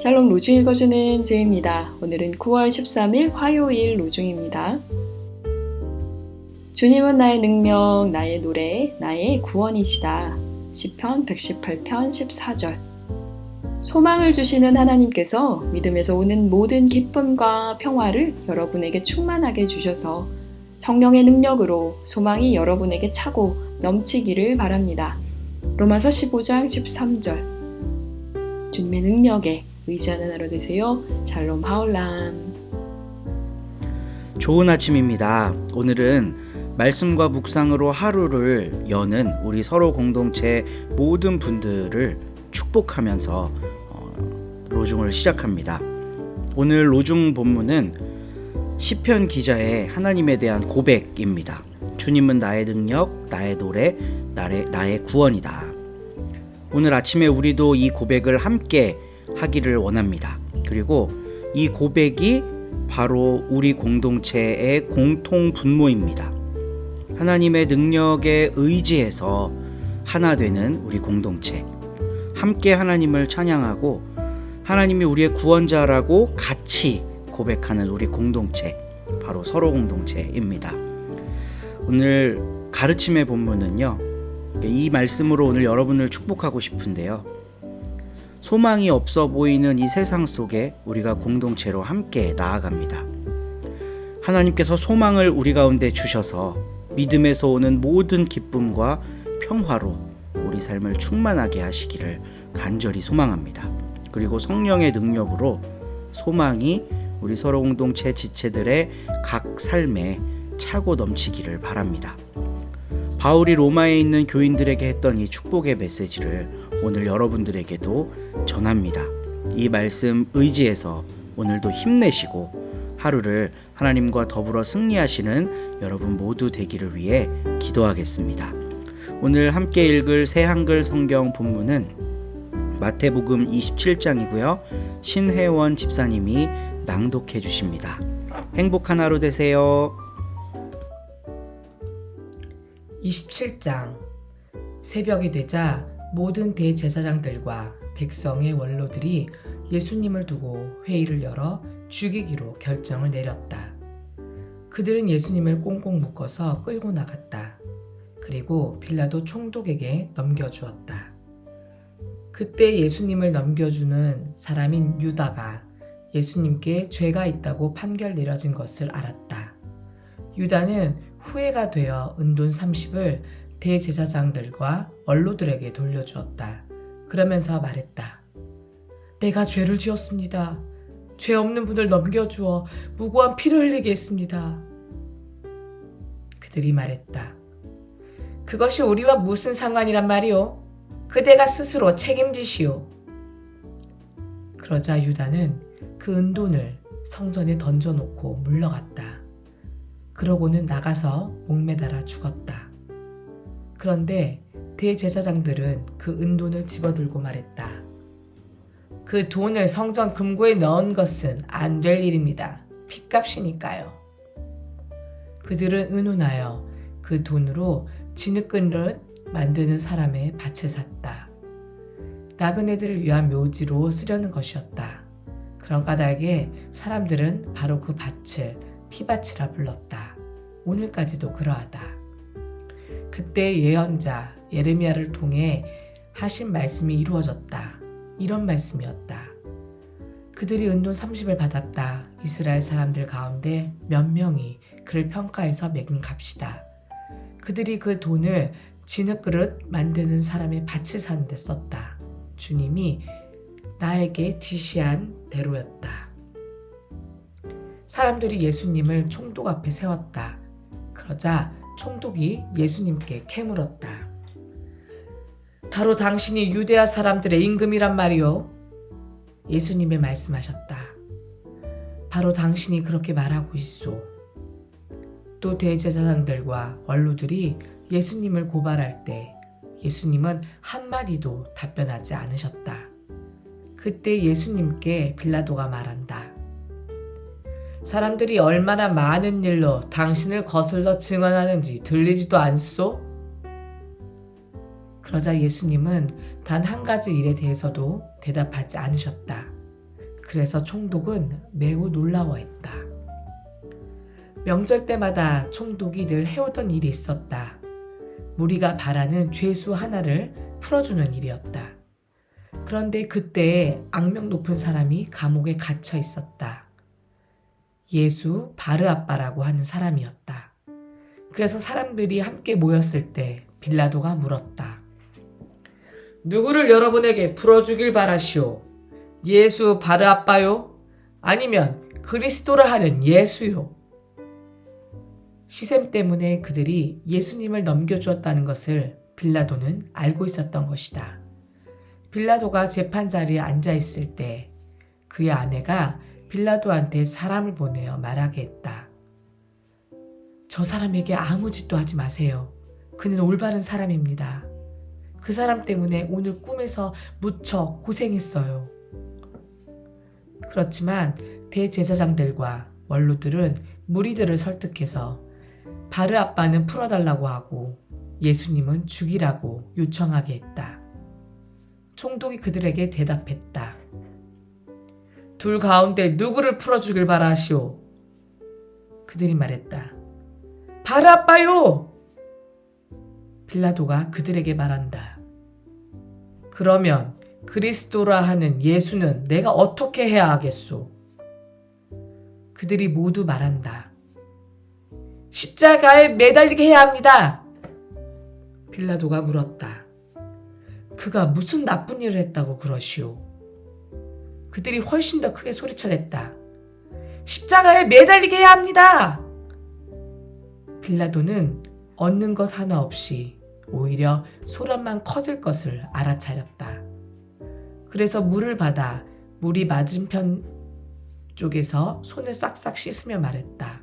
샬롬 로중 읽어주는 제입니다. 오늘은 9월 13일 화요일 로중입니다. 주님은 나의 능력, 나의 노래, 나의 구원이시다. 시편 118편 14절. 소망을 주시는 하나님께서 믿음에서 오는 모든 기쁨과 평화를 여러분에게 충만하게 주셔서 성령의 능력으로 소망이 여러분에게 차고 넘치기를 바랍니다. 로마서 15장 13절. 주님의 능력에 의지하는 하루 되세요. 샬롬 하울람. 좋은 아침입니다. 오늘은 말씀과 묵상으로 하루를 여는 우리 서로 공동체 모든 분들을 축복하면서 어, 로중을 시작합니다. 오늘 로중 본문은 시편 기자의 하나님에 대한 고백입니다. 주님은 나의 능력, 나의 노래, 나의, 나의 구원이다. 오늘 아침에 우리도 이 고백을 함께 하기를 원합니다. 그리고 이 고백이 바로 우리 공동체의 공통 분모입니다. 하나님의 능력에 의지해서 하나 되는 우리 공동체. 함께 하나님을 찬양하고 하나님이 우리의 구원자라고 같이 고백하는 우리 공동체. 바로 서로 공동체입니다. 오늘 가르침의 본문은요. 이 말씀으로 오늘 여러분을 축복하고 싶은데요. 소망이 없어 보이는 이 세상 속에 우리가 공동체로 함께 나아갑니다. 하나님께서 소망을 우리 가운데 주셔서 믿음에서 오는 모든 기쁨과 평화로 우리 삶을 충만하게 하시기를 간절히 소망합니다. 그리고 성령의 능력으로 소망이 우리 서로 공동체 지체들의 각 삶에 차고 넘치기를 바랍니다. 바울이 로마에 있는 교인들에게 했던 이 축복의 메시지를 오늘 여러분들에게도 전합니다. 이 말씀 의지해서 오늘도 힘내시고 하루를 하나님과 더불어 승리하시는 여러분 모두 되기를 위해 기도하겠습니다. 오늘 함께 읽을 새 한글 성경 본문은 마태복음 27장이고요. 신혜원 집사님이 낭독해 주십니다. 행복한 하루 되세요. 27장 새벽이 되자 모든 대제사장들과 백성의 원로들이 예수님을 두고 회의를 열어 죽이기로 결정을 내렸다. 그들은 예수님을 꽁꽁 묶어서 끌고 나갔다. 그리고 빌라도 총독에게 넘겨주었다. 그때 예수님을 넘겨주는 사람인 유다가 예수님께 죄가 있다고 판결 내려진 것을 알았다. 유다는 후회가 되어 은돈 30을 대제사장들과 원로들에게 돌려주었다. 그러면서 말했다. 내가 죄를 지었습니다. 죄 없는 분을 넘겨주어 무고한 피를 흘리게 했습니다. 그들이 말했다. 그것이 우리와 무슨 상관이란 말이오? 그대가 스스로 책임지시오. 그러자 유다는 그 은돈을 성전에 던져놓고 물러갔다. 그러고는 나가서 목매달아 죽었다. 그런데 대제사장들은 그 은돈을 집어들고 말했다. 그 돈을 성전 금고에 넣은 것은 안 될 일입니다. 핏값이니까요. 그들은 의논하여 그 돈으로 진흙그릇 만드는 사람의 밭을 샀다. 나그네들을 위한 묘지로 쓰려는 것이었다. 그런 까닭에 사람들은 바로 그 밭을 피밭이라 불렀다. 오늘까지도 그러하다. 그때 예언자 예레미야를 통해 하신 말씀이 이루어졌다. 이런 말씀이었다. 그들이 은돈 30을 받았다. 이스라엘 사람들 가운데 몇 명이 그를 평가해서 매긴 값이다. 그들이 그 돈을 진흙그릇 만드는 사람의 밭을 사는 데 썼다. 주님이 나에게 지시한 대로였다. 사람들이 예수님을 총독 앞에 세웠다. 그러자 총독이 예수님께 캐물었다. 바로 당신이 유대아 사람들의 임금이란 말이오. 예수님이 말씀하셨다. 바로 당신이 그렇게 말하고 있소. 또 대제사장들과 원로들이 예수님을 고발할 때 예수님은 한마디도 답변하지 않으셨다. 그때 예수님께 빌라도가 말한다. 사람들이 얼마나 많은 일로 당신을 거슬러 증언하는지 들리지도 않소? 그러자 예수님은 단 한 가지 일에 대해서도 대답하지 않으셨다. 그래서 총독은 매우 놀라워했다. 명절 때마다 총독이 늘 해오던 일이 있었다. 무리가 바라는 죄수 하나를 풀어주는 일이었다. 그런데 그때 악명 높은 사람이 감옥에 갇혀 있었다. 예수 바르아빠라고 하는 사람이었다. 그래서 사람들이 함께 모였을 때 빌라도가 물었다. 누구를 여러분에게 풀어주길 바라시오? 예수 바르아빠요? 아니면 그리스도라 하는 예수요? 시샘 때문에 그들이 예수님을 넘겨주었다는 것을 빌라도는 알고 있었던 것이다. 빌라도가 재판 자리에 앉아 있을 때 그의 아내가 빌라도한테 사람을 보내어 말하게 했다. 저 사람에게 아무 짓도 하지 마세요. 그는 올바른 사람입니다. 그 사람 때문에 오늘 꿈에서 무척 고생했어요. 그렇지만 대제사장들과 원로들은 무리들을 설득해서 바르 아빠는 풀어달라고 하고 예수님은 죽이라고 요청하게 했다. 총독이 그들에게 대답했다. 둘 가운데 누구를 풀어주길 바라시오? 그들이 말했다. 바르 아빠요! 빌라도가 그들에게 말한다. 그러면 그리스도라 하는 예수는 내가 어떻게 해야 하겠소? 그들이 모두 말한다. 십자가에 매달리게 해야 합니다. 빌라도가 물었다. 그가 무슨 나쁜 일을 했다고 그러시오? 그들이 훨씬 더 크게 소리쳐댔다. 십자가에 매달리게 해야 합니다. 빌라도는 얻는 것 하나 없이 오히려 소란만 커질 것을 알아차렸다. 그래서 물을 받아 물이 맞은편 쪽에서 손을 싹싹 씻으며 말했다.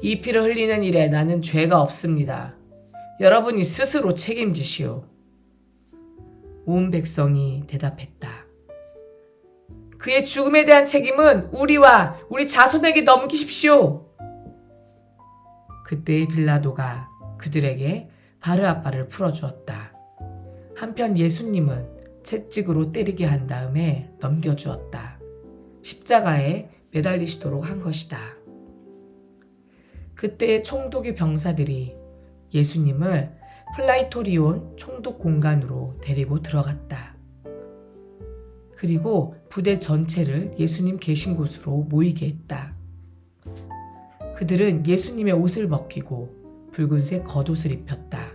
이 피를 흘리는 일에 나는 죄가 없습니다. 여러분이 스스로 책임지시오. 온 백성이 대답했다. 그의 죽음에 대한 책임은 우리와 우리 자손에게 넘기십시오. 그때 빌라도가 그들에게 바르아빠를 풀어주었다. 한편 예수님은 채찍으로 때리게 한 다음에 넘겨주었다. 십자가에 매달리시도록 한 것이다. 그때 총독의 병사들이 예수님을 플라이토리온 총독 공간으로 데리고 들어갔다. 그리고 부대 전체를 예수님 계신 곳으로 모이게 했다. 그들은 예수님의 옷을 벗기고 붉은색 겉옷을 입혔다.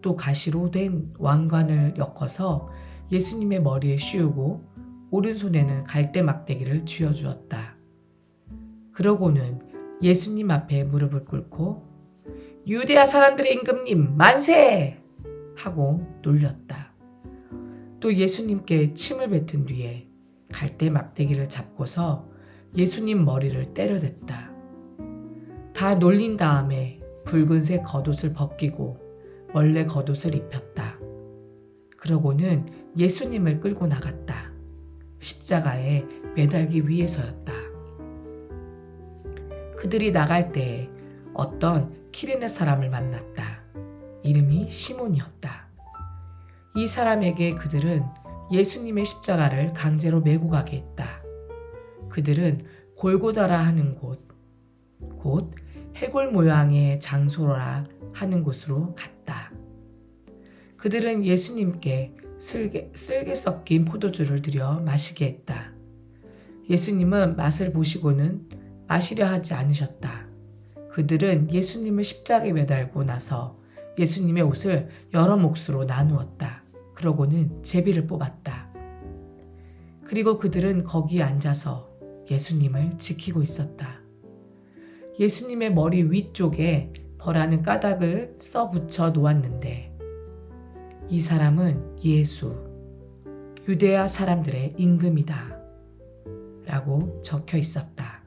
또 가시로 된 왕관을 엮어서 예수님의 머리에 씌우고 오른손에는 갈대 막대기를 쥐어 주었다. 그러고는 예수님 앞에 무릎을 꿇고 유대아 사람들의 임금님 만세! 하고 놀렸다. 또 예수님께 침을 뱉은 뒤에 갈대 막대기를 잡고서 예수님 머리를 때려댔다. 다 놀린 다음에 붉은색 겉옷을 벗기고 원래 겉옷을 입혔다. 그러고는 예수님을 끌고 나갔다. 십자가에 매달기 위해서였다. 그들이 나갈 때 어떤 키레네 사람을 만났다. 이름이 시몬이었다. 이 사람에게 그들은 예수님의 십자가를 강제로 메고 가게 했다. 그들은 골고다라 하는 곳, 곧 해골 모양의 장소라 하는 곳으로 갔다. 그들은 예수님께 쓸개, 쓸개 섞인 포도주를 들여 마시게 했다. 예수님은 맛을 보시고는 마시려 하지 않으셨다. 그들은 예수님을 십자가에 매달고 나서 예수님의 옷을 여러 몫으로 나누었다. 그러고는 제비를 뽑았다. 그리고 그들은 거기에 앉아서 예수님을 지키고 있었다. 예수님의 머리 위쪽에 벌하는 까닭을 써 붙여 놓았는데 이 사람은 예수, 유대아 사람들의 임금이다. 라고 적혀 있었다.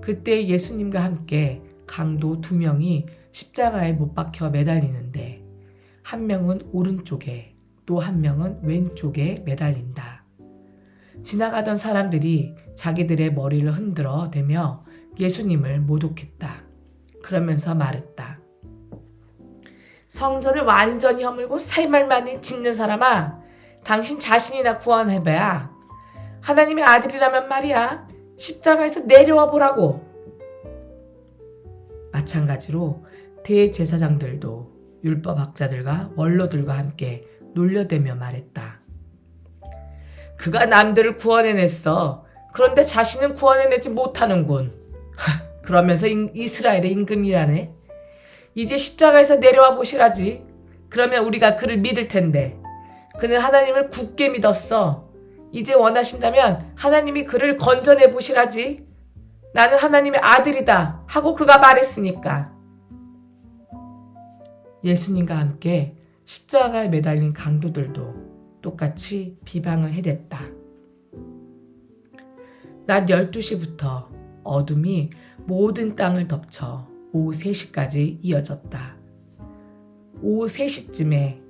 그때 예수님과 함께 강도 두 명이 십자가에 못 박혀 매달리는데 한 명은 오른쪽에 또 한 명은 왼쪽에 매달린다. 지나가던 사람들이 자기들의 머리를 흔들어 대며 예수님을 모독했다. 그러면서 말했다. 성전을 완전히 허물고 만에 짓는 사람아, 당신 자신이나 구원해봐야 하나님의 아들이라면 말이야. 십자가에서 내려와 보라고. 마찬가지로 대제사장들도 율법학자들과 원로들과 함께 놀려대며 말했다. 그가 남들을 구원해냈어. 그런데 자신은 구원해내지 못하는군. 하, 그러면서 인- 이스라엘의 임금이라네. 이제 십자가에서 내려와 보시라지. 그러면 우리가 그를 믿을 텐데. 그는 하나님을 굳게 믿었어. 이제 원하신다면 하나님이 그를 건져내 보시라지. 나는 하나님의 아들이다. 하고 그가 말했으니까. 예수님과 함께 십자가에 매달린 강도들도 똑같이 비방을 해댔다. 낮 12시부터 어둠이 모든 땅을 덮쳐 오후 3시까지 이어졌다. 오후 3시쯤에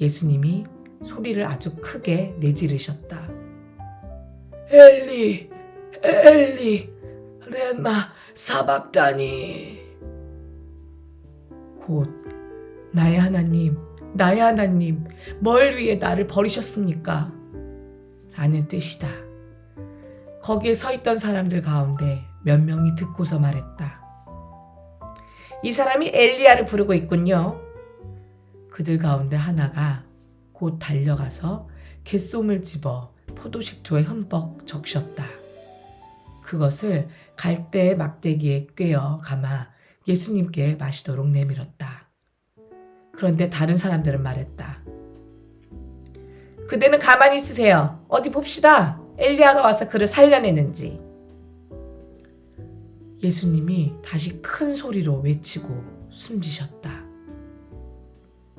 예수님이 소리를 아주 크게 내지르셨다. 엘리, 엘리, 레마 사박다니. 곧 나의 하나님, 나의 하나님, 뭘 위해 나를 버리셨습니까? 라는 뜻이다. 거기에 서 있던 사람들 가운데 몇 명이 듣고서 말했다. 이 사람이 엘리야를 부르고 있군요. 그들 가운데 하나가 곧 달려가서 갯솜을 집어 포도식초에 흠뻑 적셨다. 그것을 갈대의 막대기에 꿰어 감아 예수님께 마시도록 내밀었다. 그런데 다른 사람들은 말했다. 그대는 가만히 있으세요. 어디 봅시다. 엘리야가 와서 그를 살려내는지. 예수님이 다시 큰 소리로 외치고 숨지셨다.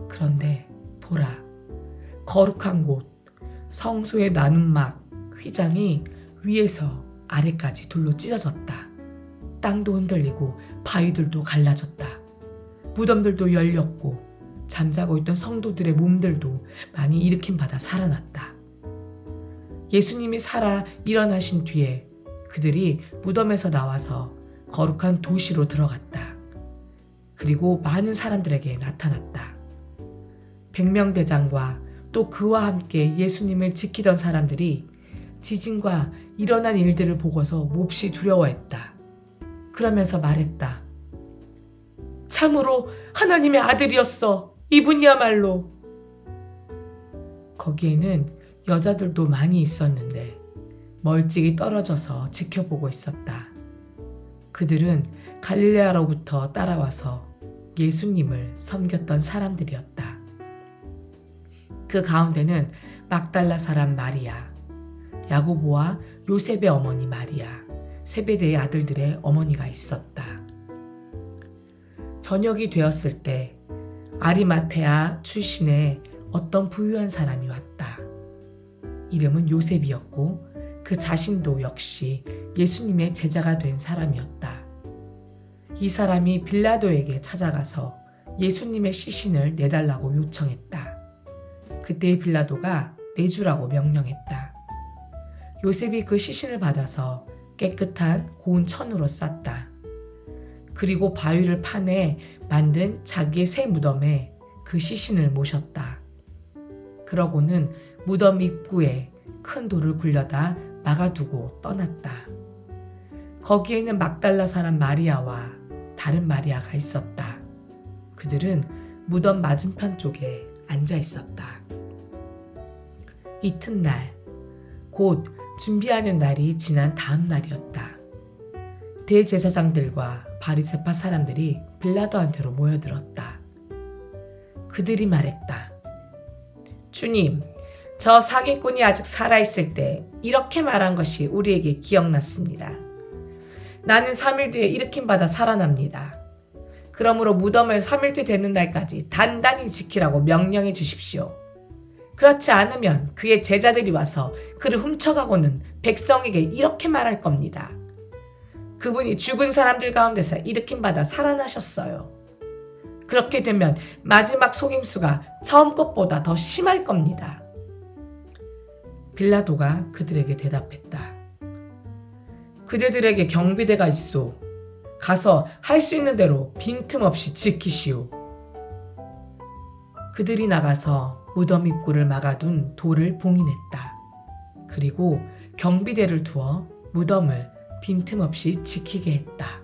그런데 보라, 거룩한 곳, 성소의 나눔막, 휘장이 위에서 아래까지 둘로 찢어졌다. 땅도 흔들리고 바위들도 갈라졌다. 무덤들도 열렸고 잠자고 있던 성도들의 몸들도 많이 일으킴 받아 살아났다. 예수님이 살아 일어나신 뒤에 그들이 무덤에서 나와서 거룩한 도시로 들어갔다. 그리고 많은 사람들에게 나타났다. 백명대장과 또 그와 함께 예수님을 지키던 사람들이 지진과 일어난 일들을 보고서 몹시 두려워했다. 그러면서 말했다. 참으로 하나님의 아들이었어. 이분이야말로. 거기에는 여자들도 많이 있었는데 멀찍이 떨어져서 지켜보고 있었다. 그들은 갈릴레아로부터 따라와서 예수님을 섬겼던 사람들이었다. 그 가운데는 막달라 사람 마리아, 야고보와 요셉의 어머니 마리아, 세베대의 아들들의 어머니가 있었다. 저녁이 되었을 때 아리마테아 출신의 어떤 부유한 사람이 왔다. 이름은 요셉이었고 그 자신도 역시 예수님의 제자가 된 사람이었다. 이 사람이 빌라도에게 찾아가서 예수님의 시신을 내달라고 요청했다. 그때 빌라도가 내주라고 명령했다. 요셉이 그 시신을 받아서 깨끗한 고운 천으로 쌌다. 그리고 바위를 파내 만든 자기의 새 무덤에 그 시신을 모셨다. 그러고는 무덤 입구에 큰 돌을 굴려다 막아두고 떠났다. 거기에는 막달라 사람 마리아와 다른 마리아가 있었다. 그들은 무덤 맞은편 쪽에 앉아 있었다. 이튿날, 곧 준비하는 날이 지난 다음 날이었다. 대제사장들과 바리세파 사람들이 빌라도한테로 모여들었다. 그들이 말했다. 주님, 저 사기꾼이 아직 살아있을 때 이렇게 말한 것이 우리에게 기억났습니다. 나는 3일 뒤에 일으킴 받아 살아납니다. 그러므로 무덤을 3일째 되는 날까지 단단히 지키라고 명령해 주십시오. 그렇지 않으면 그의 제자들이 와서 그를 훔쳐가고는 백성에게 이렇게 말할 겁니다. 그분이 죽은 사람들 가운데서 일으킴 받아 살아나셨어요. 그렇게 되면 마지막 속임수가 처음 것보다 더 심할 겁니다. 빌라도가 그들에게 대답했다. 그대들에게 경비대가 있소. 가서 할 수 있는 대로 빈틈없이 지키시오. 그들이 나가서 무덤 입구를 막아둔 돌을 봉인했다. 그리고 경비대를 두어 무덤을 빈틈없이 지키게 했다.